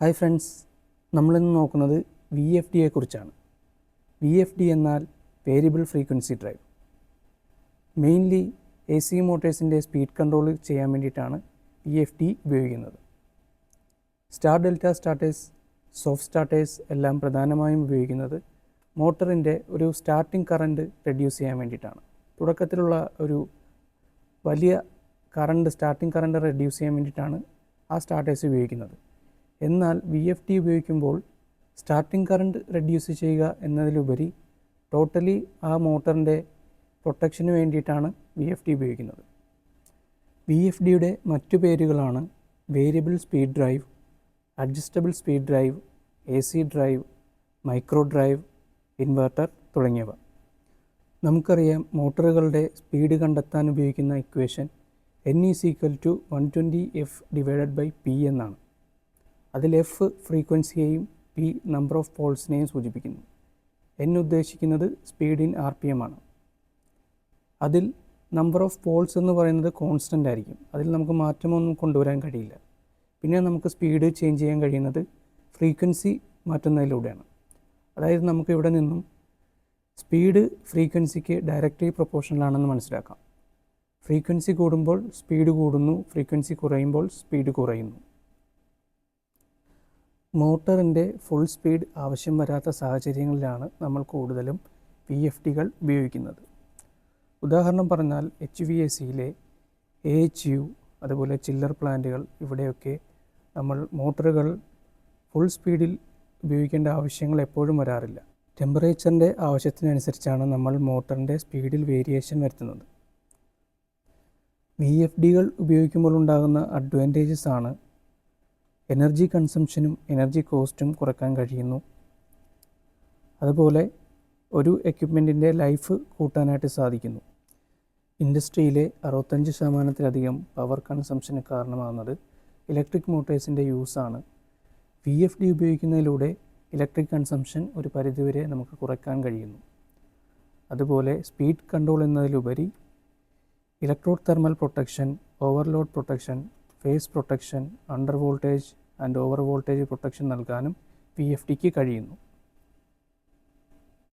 Hi friends നമ്മളിന്ന് നോക്കുന്നത് V F ഡിയെ കുറിച്ചാണ്. വി എഫ് ഡി എന്നാൽ variable frequency drive mainly A C മോട്ടേഴ്സിന്റെ speed control ചെയ്യാൻ വേണ്ടിയിട്ടാണ് വി എഫ് ഡി ഉപയോഗിക്കുന്നത്. Star delta starters soft starters എല്ലാം പ്രധാനമായും ഉപയോഗിക്കുന്നത് മോട്ടറിന്റെ ഒരു സ്റ്റാർട്ടിംഗ് കറണ്ട് റെഡ്യൂസ് ചെയ്യാൻ വേണ്ടിയിട്ടാണ്. തുടക്കത്തിലുള്ള ഒരു വലിയ കറണ്ട് സ്റ്റാർട്ടിംഗ് കറണ്ട് റെഡ്യൂസ് ചെയ്യാൻ വേണ്ടിയിട്ടാണ് ആ സ്റ്റാർട്ടേഴ്സ് ഉപയോഗിക്കുന്നത്. എന്നാൽ വി എഫ് ടി ഉപയോഗിക്കുമ്പോൾ സ്റ്റാർട്ടിംഗ് കറണ്ട് റെഡ്യൂസ് ചെയ്യുക എന്നതിലുപരി ടോട്ടലി ആ മോട്ടറിന്റെ പ്രൊട്ടക്ഷന് വേണ്ടിയിട്ടാണ് വി എഫ് ടി ഉപയോഗിക്കുന്നത്. വി എഫ് ഡിയുടെ മറ്റു പേരുകളാണ് variable speed drive adjustable speed drive A C drive micro drive inverter തുടങ്ങിയവ. നമുക്കറിയാം മോട്ടറുകളുടെ സ്പീഡ് കണ്ടെത്താൻ ഉപയോഗിക്കുന്ന equation N is equal to one twenty F divided by P എന്നാണ്. അതിൽ എഫ് ഫ്രീക്വൻസിയെയും പി നമ്പർ ഓഫ് പോൾസിനെയും സൂചിപ്പിക്കുന്നു. എൻ ഉദ്ദേശിക്കുന്നത് speed in R P M ആണ്. അതിൽ നമ്പർ ഓഫ് പോൾസ് എന്ന് പറയുന്നത് കോൺസ്റ്റന്റ് ആയിരിക്കും. അതിൽ നമുക്ക് മാറ്റമൊന്നും കൊണ്ടുവരാൻ കഴിയില്ല. പിന്നെ നമുക്ക് സ്പീഡ് ചേഞ്ച് ചെയ്യാൻ കഴിയുന്നത് ഫ്രീക്വൻസി മാറ്റുന്നതിലൂടെയാണ്. അതായത് നമുക്ക് ഇവിടെ നിന്നും സ്പീഡ് ഫ്രീക്വൻസിക്ക് ഡയറക്റ്റ്ലി പ്രൊപ്പോർഷനിലാണെന്ന് മനസ്സിലാക്കാം. ഫ്രീക്വൻസി കൂടുമ്പോൾ സ്പീഡ് കൂടുന്നു ഫ്രീക്വൻസി കുറയുമ്പോൾ സ്പീഡ് കുറയുന്നു. മോട്ടറിന്റെ ഫുൾ സ്പീഡ് ആവശ്യം വരാത്ത സാഹചര്യങ്ങളിലാണ് നമ്മൾ കൂടുതലും പി എഫ് ഡികൾ ഉപയോഗിക്കുന്നത്. ഉദാഹരണം പറഞ്ഞാൽ എച്ച് വി എ സിയിലെ എ എച്ച് യു അതുപോലെ ചില്ലർ പ്ലാന്റുകൾ ഇവിടെയൊക്കെ നമ്മൾ മോട്ടറുകൾ ഫുൾ സ്പീഡിൽ ഉപയോഗിക്കേണ്ട ആവശ്യങ്ങൾ എപ്പോഴും വരാറില്ല. ടെമ്പറേച്ചറിന്റെ ആവശ്യത്തിനനുസരിച്ചാണ് നമ്മൾ മോട്ടറിന്റെ സ്പീഡിൽ വേരിയേഷൻ വരുത്തുന്നത്. വി എഫ് ഡികൾ ഉപയോഗിക്കുമ്പോൾ ഉണ്ടാകുന്ന അഡ്വാന്റേജസ് ആണ് എനർജി കൺസംഷനും എനർജി കോസ്റ്റും കുറയ്ക്കാൻ കഴിയുന്നു. അതുപോലെ ഒരു എക്യുപ്മെന്റിന്റെ ലൈഫ് കൂട്ടാനായിട്ട് സാധിക്കുന്നു. ഇൻഡസ്ട്രിയിലെ അറുപത്തഞ്ച് ശതമാനത്തിലധികം പവർ കൺസംഷന് കാരണമാകുന്നത് ഇലക്ട്രിക് മോട്ടേഴ്സിന്റെ യൂസാണ് വി എഫ് ഡി ഉപയോഗിക്കുന്നതിലൂടെ ഇലക്ട്രിക് കൺസംഷൻ ഒരു പരിധിവരെ നമുക്ക് കുറയ്ക്കാൻ കഴിയുന്നു. അതുപോലെ സ്പീഡ് കൺട്രോൾ എന്നതിലുപരി electrode thermal protection overload protection phase protection under voltage and over voltage protection നൽകാനും പി എഫ് ഡിക്ക് കഴിയുന്നു.